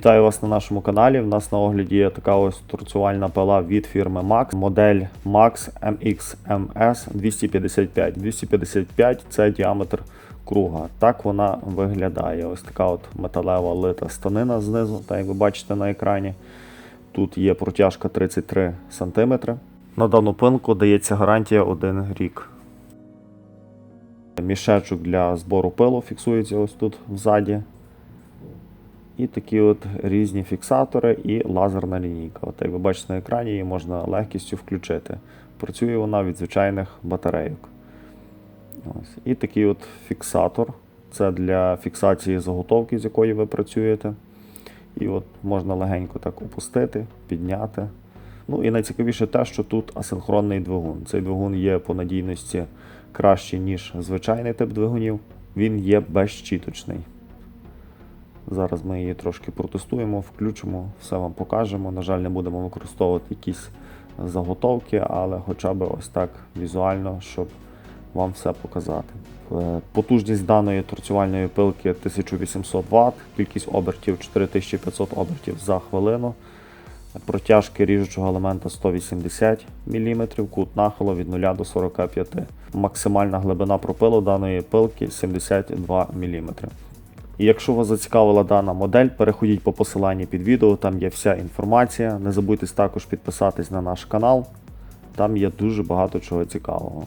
Вітаю вас на нашому каналі. В нас на огляді є така ось торцювальна пила від фірми Max, модель Max MX-MS 255. 255 це діаметр круга. Так вона виглядає. Ось така от металева лита станина знизу, так як ви бачите на екрані. Тут є протяжка 33 см. На дану пилку дається гарантія 1 рік. Мішечок для збору пилу фіксується ось тут ззаді. І такі от різні фіксатори і лазерна лінійка. От як ви бачите на екрані, її можна легкістю включити. Працює вона від звичайних батарейок. Ось. І такий от фіксатор. Це для фіксації заготовки, з якої ви працюєте. І от можна легенько так опустити, підняти. Ну і найцікавіше те, що тут асинхронний двигун. Цей двигун є по надійності кращий, ніж звичайний тип двигунів. Він є безщіточний. Зараз ми її трошки протестуємо, включимо, все вам покажемо. На жаль, не будемо використовувати якісь заготовки, але хоча б ось так візуально, щоб вам все показати. Е, Потужність даної торцювальної пилки 1800 Вт, кількість обертів 4500 обертів за хвилину. Протяжки ріжучого елемента 180 мм, кут нахилу від 0 до 45 Максимальна глибина пропилу даної пилки 72 мм. І якщо вас зацікавила дана модель, переходіть по посиланні під відео, там є вся інформація. Не забудьте також підписатись на наш канал, там є дуже багато чого цікавого.